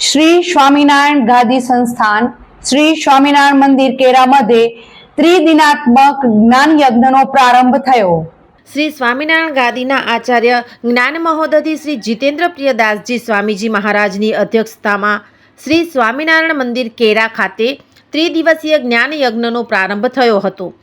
Shri Swaminarayan ગાદી સંસ્થાન, શ્રી સ્વામિનારાયણ મંદિર કેરા મધ્યે ત્રિદિનાત્મક જ્ઞાન યજ્ઞનો પ્રારંભ થયો. શ્રી સ્વામિનારાયણ ગાદીના આચાર્ય જ્ઞાન મહોદધિ શ્રી જીતેન્દ્ર પ્રિયદાસજી સ્વામીજી મહારાજની અધ્યક્ષતામાં શ્રી સ્વામિનારાયણ મંદિર કેરા ખાતે ત્રિદિવસીય જ્ઞાન યજ્ઞનો પ્રારંભ થયો હતો.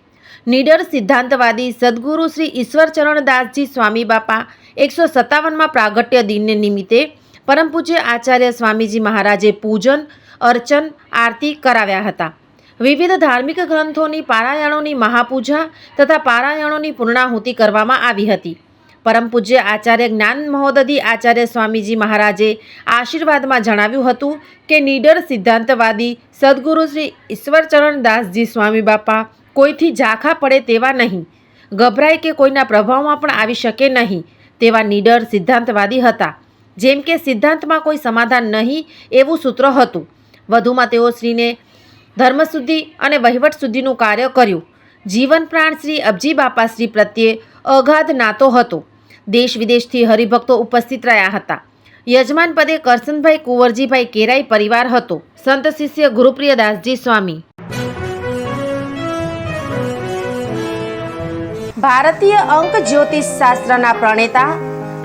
નીડર સિદ્ધાંતવાદી સદગુરુ શ્રી ઈશ્વરચરણદાસજી સ્વામી બાપા એકસો સત્તાવનમાં પ્રાગટ્ય દિનને નિમિત્તે પરમ પૂજ્ય આચાર્ય સ્વામીજી મહારાજે પૂજન, અર્ચન, આરતી કરાવ્યા હતા. વિવિધ ધાર્મિક ગ્રંથોની પારાયણોની મહાપૂજા તથા પારાયણોની પૂર્ણાહુતિ કરવામાં આવી હતી. પરમ પૂજ્ય આચાર્ય જ્ઞાન મહોદધી આચાર્ય સ્વામીજી મહારાજે આશીર્વાદમાં જણાવ્યું હતું કે નીડર સિદ્ધાંતવાદી સદગુરુ શ્રી ઈશ્વરચરણ દાસજી સ્વામી બાપા કોઈથી ઝાંખા પડે તેવા નહીં. ગભરાય કે કોઈના પ્રભાવમાં પણ આવી શકે નહીં તેવા નીડર સિદ્ધાંતવાદી હતા. જેમ કે સિદ્ધાંતમાં કોઈ સમાધાન નહીં એવું સૂત્ર હતું. વધુમાં તેઓ શ્રીને ધર્મશુદ્ધિ અને વહીવટ સુધીનું કાર્ય કર્યું. જીવન પ્રાણ શ્રી અબજી બાપા શ્રી પ્રત્યે અગાધ નાતો હતો. દેશ વિદેશથી હરિભક્તો ઉપસ્થિત રહ્યા હતા. યજમાન પદે કરસનભાઈ કુંવરજીભાઈ કેરાઈ પરિવાર હતો. સંત શિષ્ય ગુરુપ્રિયદાસજી સ્વામી. ભારતીય અંક જ્યોતિષ શાસ્ત્રના પ્રણેતા